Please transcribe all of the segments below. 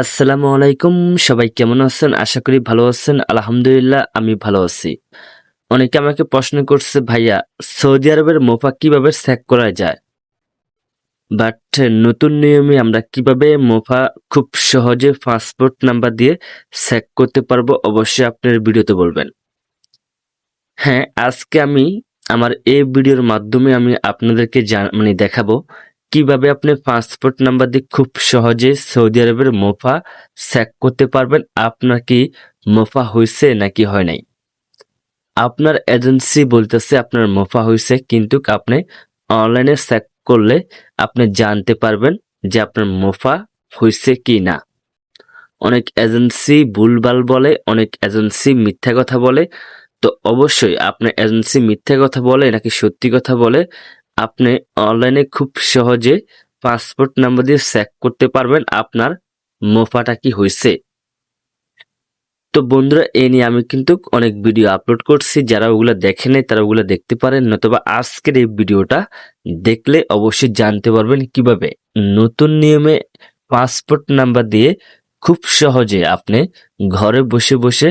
আসসালামু আলাইকুম, সবাই কেমন আছেন? আশা করি ভালো আছেন। আলহামদুলিল্লাহ, আমি ভালো আছি। অনেকে আমাকে প্রশ্ন করছে, ভাইয়া, সৌদি আরবের মোফা কীভাবে স্যাক করা যায়? বাট নতুন নিয়মে আমরা কীভাবে মোফা খুব সহজে পাসপোর্ট নাম্বার দিয়ে স্যাক করতে পারব, অবশ্যই আপনার ভিডিওতে বলবেন। হ্যাঁ আজকে আমি আমার এই ভিডিওর মাধ্যমে আমি আপনাদেরকে মানে দেখাবো কীভাবে আপনি পাসপোর্ট নাম্বার দিয়ে খুব সহজে সৌদি আরবের মোফা স্যাক করতে পারবেন? আপনার কি মোফা হয়েছে নাকি হয় নাই? আপনার এজেন্সি বলতেছে আপনার মোফা হয়েছে কিন্তু আপনি অনলাইনে স্যাক করলে আপনি জানতে পারবেন যে আপনার মোফা হয়েছে কি না। অনেক এজেন্সি ভুলভাল বলে, অনেক এজেন্সি মিথ্যা কথা বলে। তো অবশ্যই আপনার এজেন্সি মিথ্যা কথা বলে নাকি সত্যি কথা বলে আপনি অনলাইনে খুব সহজে পাসপোর্ট নাম্বার দিয়ে চেক করতে পারবেন আপনার মোফাটা কি হয়েছে তো বন্ধুরা এই নিয়ে আমি কিন্তু অনেক ভিডিও আপলোড করছি। যারা ওগুলো দেখে নেই, তারা ওগুলো দেখতে পারেন, নতুবা আজকের এই ভিডিওটা দেখলে অবশ্যই জানতে পারবেন কীভাবে নতুন নিয়মে পাসপোর্ট নাম্বার দিয়ে খুব সহজে আপনি ঘরে বসে বসে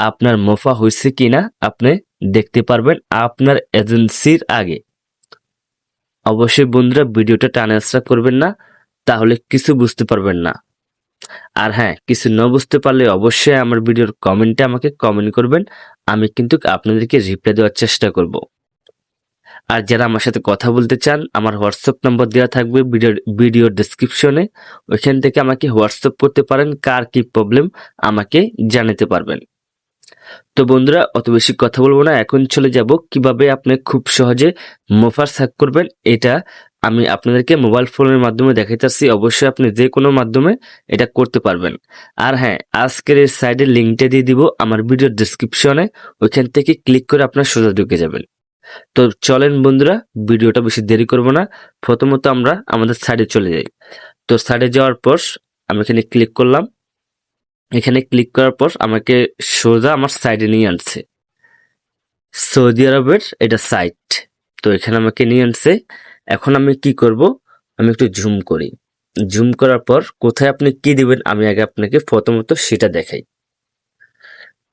আপনার মোফা হয়েছে কিনা আপনি দেখতে পারবেন আপনার এজেন্সির আগে। অবশ্যই বন্ধুরা ভিডিওটা টানাস্ট্রা করবেন না, তাহলে কিছু বুঝতে পারবেন না। আর হ্যাঁ কিছু না বুঝতে পারলে অবশ্যই আমার ভিডিওর কমেন্টে আমাকে কমেন্ট করবেন, আমি কিন্তু আপনাদেরকে রিপ্লাই দেওয়ার চেষ্টা করব। আর যারা আমার সাথে কথা বলতে চান, আমার হোয়াটসঅ্যাপ নম্বর দেওয়া থাকবে ভিডিও ভিডিওর ডিসক্রিপশনে ওইখান থেকে আমাকে হোয়াটসঅ্যাপ করতে পারেন, কার কি প্রবলেম আমাকে জানাতে পারবেন। তো বন্ধুরা, অত বেশি কথা বলব না। এখন চলে যাব কীভাবে আপনি খুব সহজে মোফার সাক করবেন। এটা আমি আপনাদেরকে মোবাইল ফোনের মাধ্যমে দেখাইতেছি। অবশ্যই আপনি যে কোনো মাধ্যমে এটা করতে পারবেন। আর হ্যাঁ আজকের এই সাইডে লিঙ্কটা দিয়ে দিব আমার ভিডিওর ডিসক্রিপশনে ওইখান থেকে ক্লিক করে আপনার সোজা ঢুকে যাবেন। তো চলেন বন্ধুরা, ভিডিওটা বেশি দেরি করব না। প্রথমত আমরা আমাদের সাইডে চলে যাই। তো সাইডে যাওয়ার পর আমি এখানে ক্লিক করলাম। এখানে ক্লিক করার পর আমাকে সোজা আমার সাইডে নিয়ে আনছে। সৌদি আরবের এটা সাইট তো এখানে আমাকে নিয়ে আনছে। এখন আমি কি করব? আমি একটু জুম করি। জুম করার পর কোথায় আপনি কি দিবেন? আমি আগে আপনাকে প্রথমত সেটা দেখাই।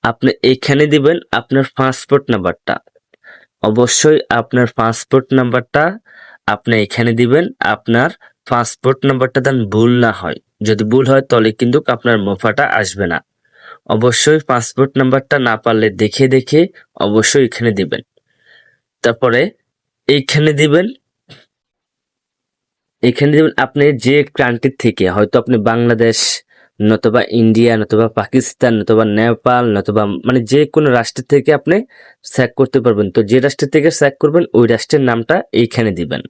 আপনি এখানে দিবেন আপনার পাসপোর্ট নাম্বারটা অবশ্যই আপনার পাসপোর্ট নাম্বারটা আপনি এখানে দিবেন। আপনার পাসপোর্ট নাম্বারটা দেন ভুল না হয়। যদি ভুল হয় তাহলে কিন্তু আপনার মোফাটা আসবে না। অবশ্যই পাসপোর্ট নাম্বারটা না পারলে দেখে দেখে অবশ্যই এখানে দিবেন। তারপরে এইখানে দিবেন। এখানে দিবেন আপনি যে কান্ট্রির থেকে, হয়তো আপনি বাংলাদেশ, নতুবা ইন্ডিয়া, নতুবা পাকিস্তান, নতুবা নেপাল, নতুবা মানে যে কোনো রাষ্ট্র থেকে আপনি স্যাক করতে পারবেন। তো যে রাষ্ট্র থেকে স্যাক করবেন, ওই রাষ্ট্রের নামটা এইখানে দিবেন।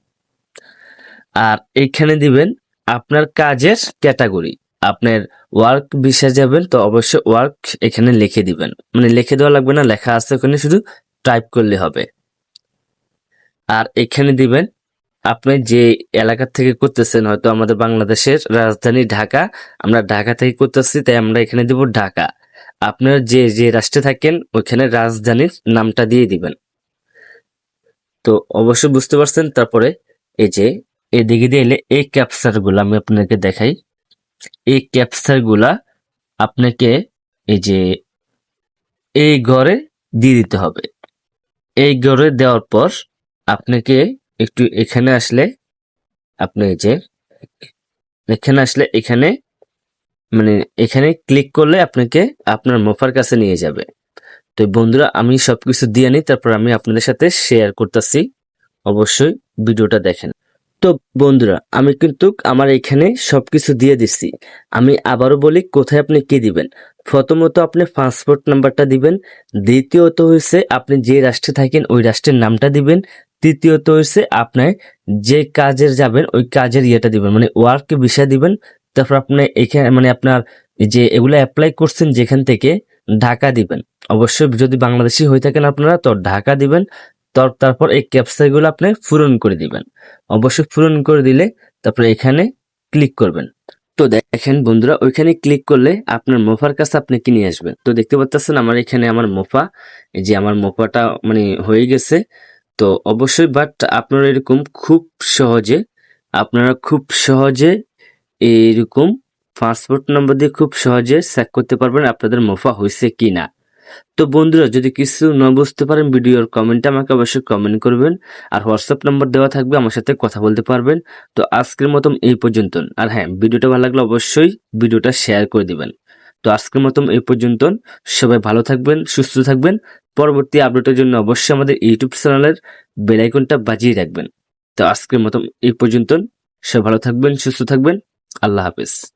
আর এইখানে দিবেন আপনার কাজের ক্যাটাগরি, আপনার ওয়ার্ক বিষয়ে যাবেন তো অবশ্যই ওয়ার্ক এখানে লিখে দিবেন। মানে লিখে দেওয়া লাগবে না, লেখা আছে ওখানে শুধু টাইপ করলে হবে। আর এখানে দিবেন, আপনি যে এলাকা থেকে করতেছেন, হয়তো আমাদের বাংলাদেশের রাজধানী ঢাকা, আমরা ঢাকা থেকে করতেছি, তাই আমরা এখানে দিব ঢাকা। আপনার যে যে রাষ্ট্রে থাকেন, ওইখানে রাজধানীর নামটা দিয়ে দিবেন। তো অবশ্যই বুঝতে পারছেন, তারপরে এই যে এদিকে দিয়ে এলে এই ক্যাপচারগুলো আমি আপনাকে দেখাই। এই ক্যাপচারগুলা আপনাকে এই যে এই ঘরে দিয়ে দিতে হবে। এই ঘরে দেওয়ার পর আপনাকে একটু এখানে আসলে আপনি যে এখানে আসলে এখানে মানে এখানে ক্লিক করলে আপনাকে আপনার মোফার কাছে নিয়ে যাবে। তো বন্ধুরা, আমি সবকিছু দিয়ে নিই, তারপর আমি আপনাদের সাথে শেয়ার করতেছি। অবশ্যই ভিডিওটা দেখেন। তো বন্ধুরা, আমি কিন্তু আমার এখানে সব কিছু দিয়ে দিচ্ছি আমি আবারও বলি কোথায় আপনি কি দিবেন? প্রথমত আপনি পাসপোর্ট নাম্বারটা দিবেন। দ্বিতীয়ত হয়েছে আপনি যে রাষ্ট্রে থাকেন, ওই রাষ্ট্রের নামটা দিবেন। তৃতীয়ত হয়েছে আপনার যে কাজের যাবেন, ওই কাজের ইয়েটা দিবেন। মানে ওয়ার্ক বিষয় দিবেন। তারপর আপনি এখানে মানে আপনার যে এগুলো অ্যাপ্লাই করছেন যেখান থেকে, ঢাকা দিবেন। অবশ্যই যদি বাংলাদেশি হয়ে থাকেন আপনারা, তো ঢাকা দিবেন। তারপর এই ক্যাপসাইগুলো আপনি পূরণ করে দিবেন। অবশ্যই পূরণ করে দিলে তারপরে এখানে ক্লিক করবেন। তো দেখেন বন্ধুরা, ওইখানে ক্লিক করলে আপনার মোফার কাছে আপনি কিনে আসবেন? তো দেখতে পাচ্ছেন আমার এখানে আমার মোফা যে আমার মোফাটা মানে হয়ে গেছে। তো অবশ্যই বাট আপনারা এরকম খুব সহজে, আপনারা খুব সহজে এইরকম পাসপোর্ট নম্বর দিয়ে খুব সহজে চেক করতে পারবেন আপনাদের মোফা হয়েছে কি না তো বন্ধুরা, যদি কিছু না বুঝতে পারেন, ভিডিওর কমেন্টে আমাকে অবশ্যই কমেন্ট করবেন আর হোয়াটসঅ্যাপ নম্বর দেওয়া থাকবে, আমার সাথে কথা বলতে পারবেন। তো আজকের মতন এই পর্যন্ত। আর হ্যাঁ ভিডিওটা ভালো লাগলে অবশ্যই ভিডিওটা শেয়ার করে দিবেন। তো আজকের মতন এই পর্যন্ত। সবাই ভালো থাকবেন, সুস্থ থাকবেন। পরবর্তী আপডেটের জন্য অবশ্যই আমাদের ইউটিউব চ্যানেলের বেল আইকনটা বাজিয়ে রাখবেন। তো আজকের মতন এই পর্যন্ত। সবাই ভালো থাকবেন, সুস্থ থাকবেন। আল্লাহ হাফেজ।